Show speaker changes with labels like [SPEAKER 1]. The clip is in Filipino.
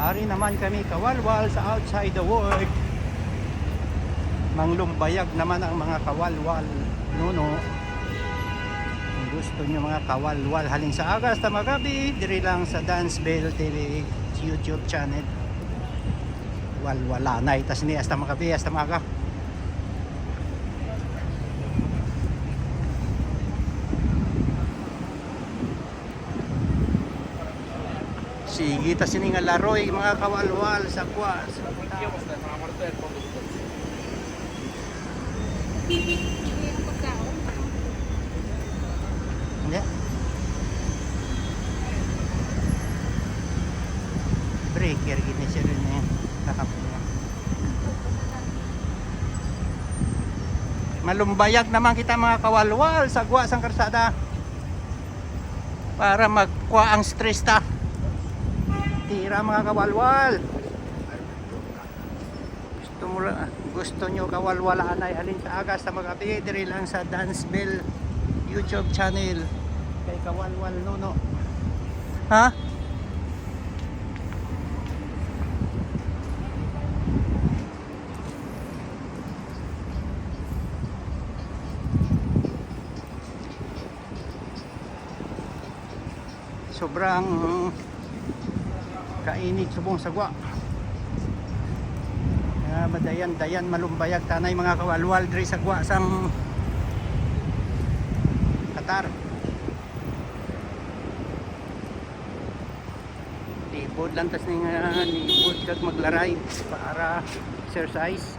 [SPEAKER 1] Ari naman kami kawalwal sa outside the world. Manglumbayag naman ang mga kawalwal. Nuno. Kung gusto nyo mga kawalwal halin sa agas ta magabi, diri lang sa Dance Bell TV YouTube channel. Walwala na itas ni hasta magabi, hasta maga. Sige, tas ini nga laroy mga kawalwal sa kwas. Ya. Breaker gini siya rin eh. Kakapon niya. Malumbayag naman kita mga kawalwal sa gwa sang karsada. Para magkuha ang stress ta. Tira mga kawalwal. Gusto mo lang, gusto nyo kawalwalaan ay alin sa agas sa magabi diri lang sa Dance Bell YouTube channel kay kawalwal nuno. Ha? Sobrang kainit subong sagwa. Ah, madayan dayan malumbayag tanay mga kawalwal diri sa gwa sang Qatar. Libod lang tas ning uh, libod kag maglaray para exercise.